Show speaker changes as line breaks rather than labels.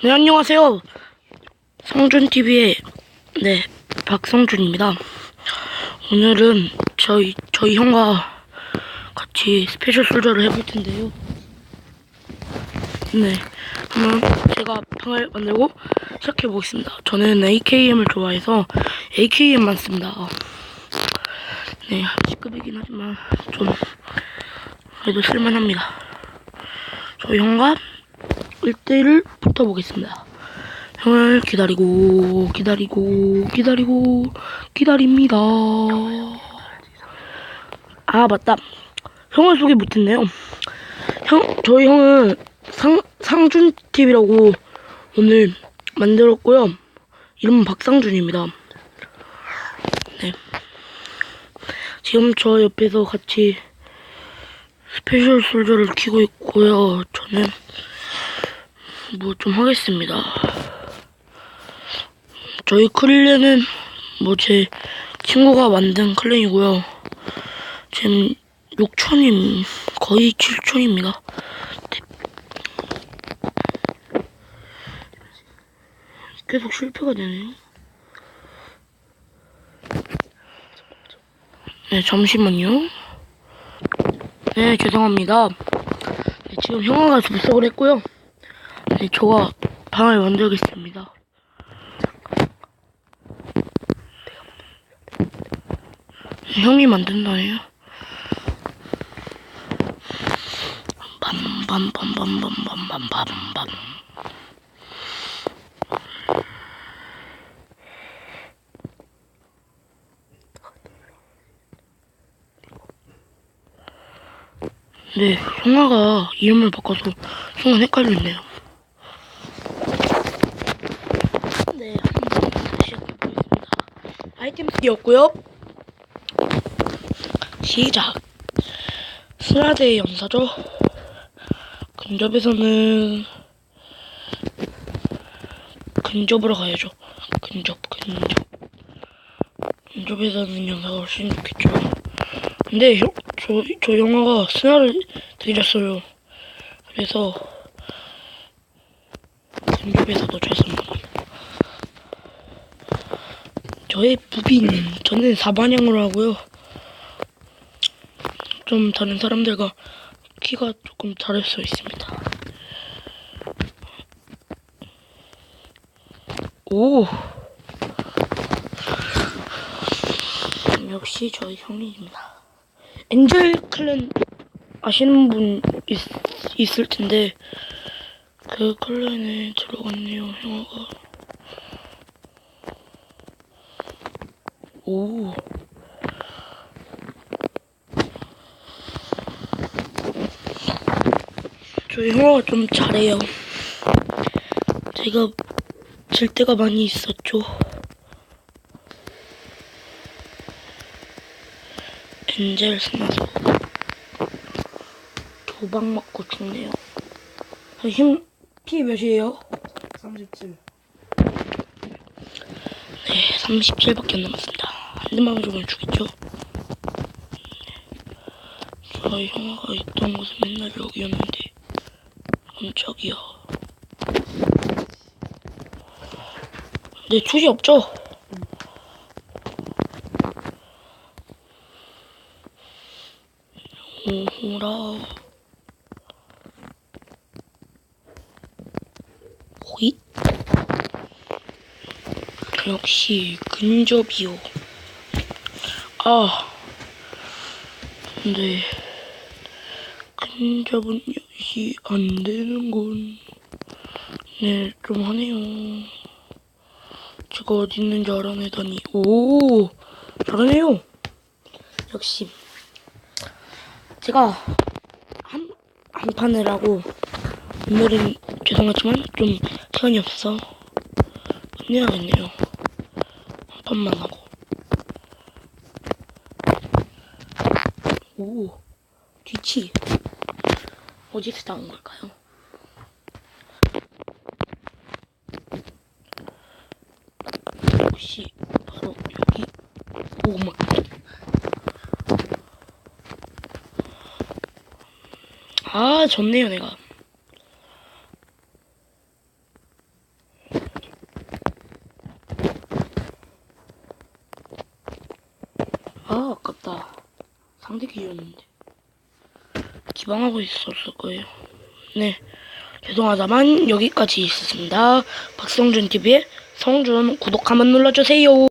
네, 안녕하세요. 성준TV의, 네, 박성준입니다. 오늘은 저희, 저희 형과 같이 스페셜 솔저를 해볼 텐데요. 네, 한번 제가 방을 만들고 시작해 보겠습니다. 저는 AKM을 좋아해서 AKM만 씁니다. 네, C급이긴 하지만 좀 그래도 쓸만합니다. 저희 형과 1대1을 붙어보겠습니다. 형을 기다리고, 기다리고, 기다리고, 기다립니다. 아, 맞다. 형을 소개 못했네요. 형, 저희 형은 상, 상준TV라고 오늘 만들었고요. 이름은 박상준입니다. 네. 지금 저 옆에서 같이 스페셜 솔저를 키고 있고요. 저는 뭐 좀 하겠습니다. 저희 클랜은 뭐 제 친구가 만든 클랜이고요. 지금 6천임 거의 7천입니다. 계속 실패가 되네요. 네, 잠시만요. 네, 죄송합니다. 네, 지금 형아가 접속을 했고요. 네, 저가 방을 만들겠습니다. 형이 만든다네요. 빰빰빰빰빰빰빰빰빰. 네, 형아가 이름을 바꿔서 순간 헷갈렸네요. 네, 한번 시작해보겠습니다. 아이템 쓰기였고요. 시작. 스라드의 연사죠. 근접에서는 근접으로 가야죠. 근접, 근접. 근접에서는 연사가 훨씬 좋겠죠. 근데 형, 저, 저 영화가 스나를 들였어요. 그래서 근접에서도 최선입니다. 저의 부비는 저는 사반향으로 하고요. 좀 다른 사람들과 키가 조금 다를 수 있습니다. 오! 역시 저희 형님입니다. 엔젤 클랜 아시는 분 있, 있을 텐데 그 클랜에 들어갔네요, 형아가. 오. 저희 형아가 좀 잘해요. 제가 질 때가 많이 있었죠. 엔젤 스나서 도박 맞고 죽네요. 힘, 피 몇이에요?
37.
네, 37밖에 안 남았습니다. 한 대만 맞으면 죽겠죠? 네. 저희 형아가 있던 곳은 맨날 여기였는데 깜짝이야. 네, 초시 없죠? 오호라. 호잇. 역시 근접이요. 아, 근데 근접은 역시 안 되는 건, 네, 좀 하네요. 제가 어디 있는지 알아내다니, 오, 잘하네요. 역시 제가 한, 한 판을 하고 오늘은 죄송하지만 좀 시간이 없어서 끝내야겠네요. 한 판만 하고. 뒤치. 어디서 나온 걸까요? 혹시 바로 여기? 오마. 아 좋네요 내가. 아 아깝다. 상대 기준인데. 기방하고 있었을 거예요. 네. 죄송하다만 여기까지 있었습니다. 박성준 TV의 성준 구독 한번 눌러주세요.